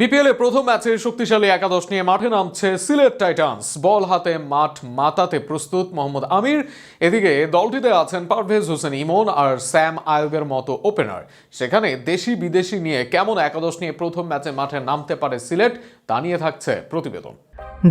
BPL প্রথম ম্যাচে শক্তিশালী একাদশ নিয়ে মাঠে নামছে সিলেট টাইটান্স। বল হাতে, মাঠ মাতাতে প্রস্তুত মোহাম্মদ আমির। এদিকে দলটিতে আছেন পারভেজ হোসেন ইমন আর স্যাম আয়ুবের মতো ওপেনার। সেখানে দেশি বিদেশি নিয়ে কেমন একাদশ নিয়ে প্রথম ম্যাচে মাঠে নামতে পারে সিলেট, তা নিয়ে থাকছে প্রতিবেদন।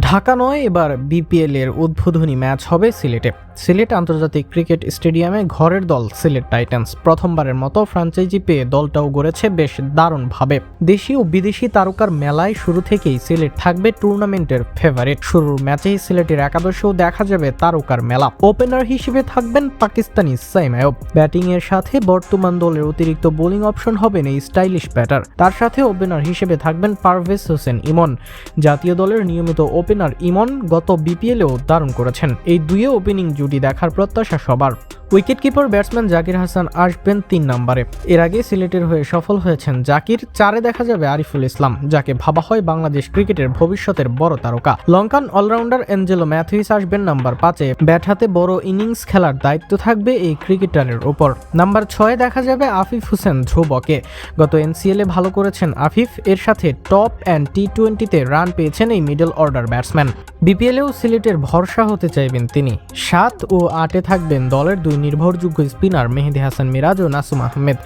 ঢাকা নয়, এবার বিপিএল এর উদ্বোধনী ম্যাচ হবে সিলেটে। সিলেট আন্তর্জাতিক ক্রিকেট স্টেডিয়ামে ঘরের দল সিলেট টাইটান্স প্রথমবারের মতো ফ্র্যাঞ্চাইজি পেয়ে দলটাও গড়েছে বেশ দারুণভাবে। দেশি ও বিদেশি তারকার মেলায় শুরু থেকেই সিলেট থাকবে টুর্নামেন্টের ফেভারিট শুরুর ম্যাচেই সিলেটের একাদশেও দেখা যাবে তারকার মেলা। ওপেনার হিসেবে থাকবেন পাকিস্তানি সাইম আয়ব। ব্যাটিং এর সাথে বর্তমান দলের অতিরিক্ত বোলিং অপশন হবেন এই স্টাইলিশ ব্যাটার। তার সাথে ওপেনার হিসেবে থাকবেন পারভেজ হোসেন ইমন। জাতীয় দলের নিয়মিত ওপেনার ইমন গত বিপিএলেও দারুণ করেছেন। এই দুয়ে ওপেনিং জুটি দেখার প্রত্যাশা সবার। উইকেটকিপার ব্যাটসম্যান জাকির হাসান আসবেন তিন নম্বরে। এর আগে সিলেটের হয়ে সফল হয়েছেন জাকির, চারে দেখা যাবে আরিফুল ইসলাম, যাকে ভাবা হয় বাংলাদেশ ক্রিকেটের ভবিষ্যতের বড় তারকা। লঙ্কান অলরাউন্ডার অ্যাঞ্জেলো ম্যাথুইস আসবেন নাম্বার পাঁচে। ব্যাট হাতে বড় ইনিংস খেলার দায়িত্ব থাকবে এই ক্রিকেটারের ওপর। নাম্বার ছয়ে দেখা যাবে আফিফ হোসেন ধ্রুবকে। গত এনসিএল এ ভালো করেছেন আফিফ, এর সাথে টপ অ্যান্ড টি টোয়েন্টিতে রান পেয়েছেন এই মিডল অর্ডার ব্যাটসম্যান। বিপিএলেও সিলেটের ভরসা হতে চাইবেন তিনি। সাত ও আটে থাকবেন দলের দুই নির্ভরযোগ্য স্পিনার মেহেদি হাসান মিরাজ ও নাসুম আহমেদ।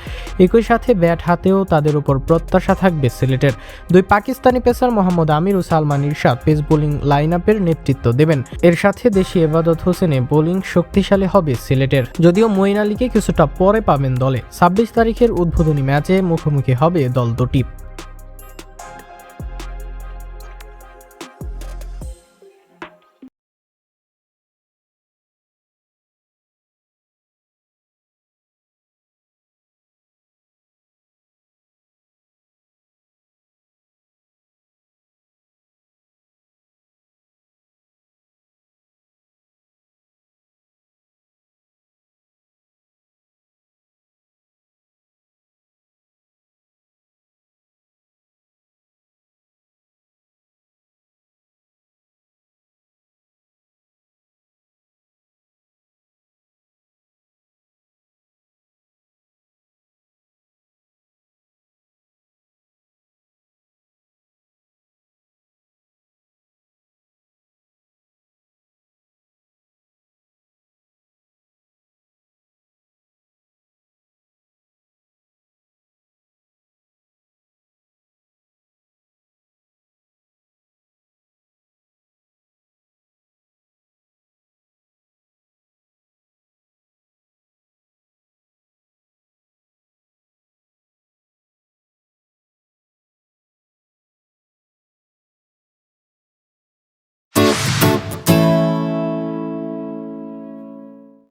একই সাথে ব্যাট হাতেও তাদের উপর প্রত্যাশা থাকবে সিলেটের। দুই পাকিস্তানি পেসার মোহাম্মদ আমির ও Salman Irshad pace bowling line আপের নেতৃত্ব দেবেন। এর সাথে দেশি এবাদত হোসেনে বোলিং শক্তিশালী হবে সিলেটের। যদিও মঈন আলীকে কিছুটা পরে পাবেন দলে। ছাব্বিশ তারিখের উদ্বোধনী ম্যাচে মুখোমুখি হবে দল দুটি।